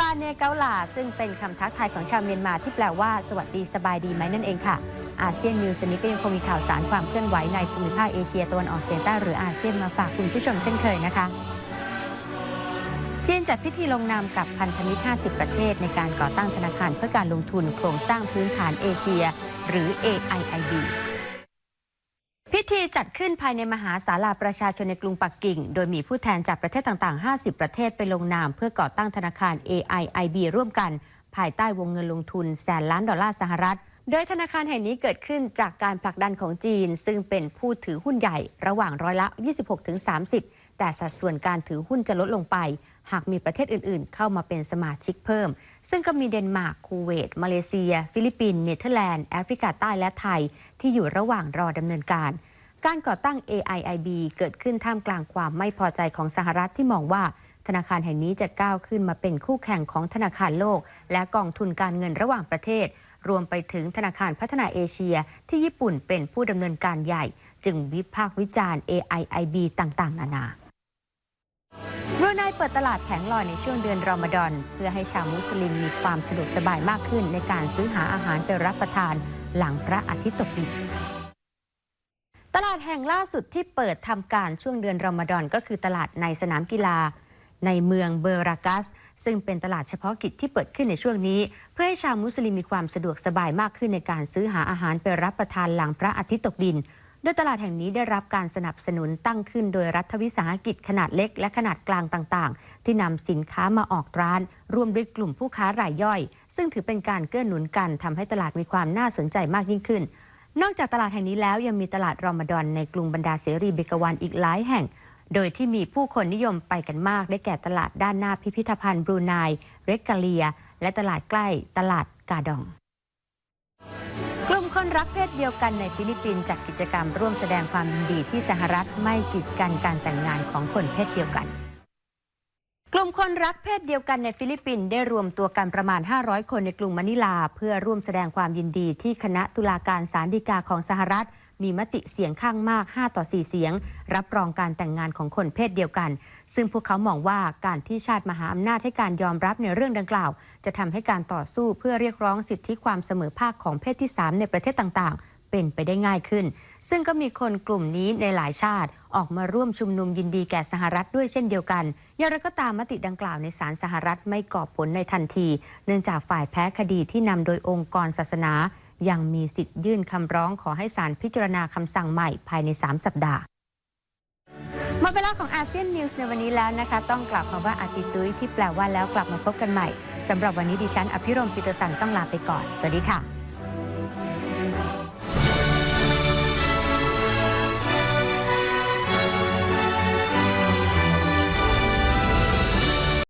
บาเนเกาลา ซึ่งเป็นคำทักทายของชาวเมียนมาที่แปลว่า สวัสดีสบายดีไหมนั่นเองค่ะ อาเซียนนิวส์นี้ก็ยังคงมีข่าวสารความเคลื่อนไหวในภูมิภาคเอเชียตะวันออกเฉียงใต้หรืออาเซียนมาฝากคุณผู้ชมเช่นเคยนะคะจีนจัดพิธีลงนามกับพันธมิตร 50 ประเทศ ในการก่อตั้งธนาคารเพื่อการลงทุนโครงสร้างพื้นฐานเอเชีย หรือ AIIB ธีจัดขึ้นภายในมหาศาลาประชาชนในกรุงปักกิ่ง โดยมีผู้แทนจากประเทศต่างๆ 50 ประเทศไปลงนาม เพื่อก่อตั้งธนาคาร AIIB ร่วมกัน ภายใต้วงเงินลงทุนแสนล้านดอลลาร์สหรัฐ โดยธนาคารแห่งนี้เกิดขึ้นจากการผลักดันของจีน ซึ่งเป็นผู้ถือหุ้นใหญ่ระหว่างร้อยละ 26-30 แต่สัดส่วนการถือหุ้นจะลดลงไป หากมีประเทศอื่นๆ เข้ามาเป็นสมาชิกเพิ่ม ซึ่งก็มีเดนมาร์ก คูเวต มาเลเซีย ฟิลิปปินส์ เนเธอร์แลนด์ แอฟริกาใต้ และไทย ที่อยู่ระหว่างรอดำเนินการ การก่อตั้ง AIIB เกิดขึ้นท่ามกลางความไม่พอใจของสหรัฐที่มองว่า ธนาคารแห่งนี้จะก้าวขึ้นมาเป็นคู่แข่งของธนาคารโลก และกองทุนการเงินระหว่างประเทศ รวมไปถึงธนาคารพัฒนาเอเชีย ที่ญี่ปุ่นเป็นผู้ดำเนินการใหญ่ จึงวิพากษ์วิจารณ์ AIIB ต่างๆ นานาบรูไนเปิดตลาดแผงลอยในช่วงเดือนรอมฎอน เพื่อให้ชาวมุสลิมมีความสะดวกสบายมากขึ้นในการซื้อหาอาหารไปรับประทาน หลังพระอาทิตย์ตกดิน ตลาดแห่งล่าสุดที่เปิดทำการช่วงเดือนรอมฎอนก็คือตลาดในสนามกีฬา ในเมืองเบอร์รากัส ซึ่งเป็นตลาดเฉพาะกิจที่เปิดขึ้นในช่วงนี้ เพื่อให้ชาวมุสลิมมีความสะดวกสบายมากขึ้นในการซื้อหาอาหารไปรับประทานหลังพระอาทิตย์ตกดิน โดยตลาดแห่งนี้ได้รับการสนับสนุนตั้งขึ้นโดยรัฐวิสาหกิจขนาดเล็กและขนาดกลางต่าง ๆ ที่นำสินค้ามาออกร้าน ร่วมด้วยกลุ่มผู้ค้ารายย่อย ซึ่งถือเป็นการเกื้อหนุนกันทำให้ตลาดมีความน่าสนใจมากยิ่งขึ้น นอกจากตลาดแห่งนี้แล้วยังมีตลาดรอมฎอนในกรุงบรรดาเสรีเบกวันอีกหลายแห่ง โดยที่มีผู้คนนิยมไปกันมาก ได้แก่ตลาดด้านหน้าพิพิธภัณฑ์บรูไนเรกกาเลีย และตลาดใกล้ตลาดกาดอง กลุ่มคนรักเพศเดียวกันในฟิลิปปินส์จัดกิจกรรมร่วมแสดงความยินดีที่สหรัฐไม่กีดกันการแต่งงานของคนเพศเดียวกัน ลุ่มคนรักเพศเดียวกันในฟิลิปปินส์ได้รวมตัวกันประมาณ 500 คนในกรุงมะนิลา เพื่อร่วมแสดงความยินดีที่คณะตุลาการศาลฎีกาของสหรัฐ มีมติเสียงข้างมาก 5 ต่อ 4 เสียง รับรองการแต่งงานของคนเพศเดียวกัน ซึ่งพวกเขามองว่าการที่ชาติมหาอำนาจให้การยอมรับในเรื่องดังกล่าว จะทำให้การต่อสู้เพื่อเรียกร้องสิทธิความเสมอภาคของเพศที่ 3 ในประเทศต่างๆ เป็นไปได้ง่ายขึ้น ซึ่งก็มีคนกลุ่มนี้ในหลายชาติ ออกมาร่วมชุมนุมยินดีแก่สหรัฐด้วยเช่นเดียวกันอย่างไรก็ตามมติดังกล่าวในศาลสหรัฐไม่ก่อผลในทันที เนื่องจากฝ่ายแพ้คดีที่นำโดยองค์กรศาสนา ยังมีสิทธิ์ยื่นคำร้องขอให้ศาลพิจารณาคำสั่งใหม่ภายใน 3 สัปดาห์หมดเวลาของอาเซียนนิวส์ในวันนี้แล้วนะคะ ต้องกลับคำว่าอาติตุยที่แปลว่าแล้วกลับมาพบกันใหม่สำหรับวันนี้ดิฉัน อภิรมปิตรสันต้องลาไปก่อน สวัสดีค่ะ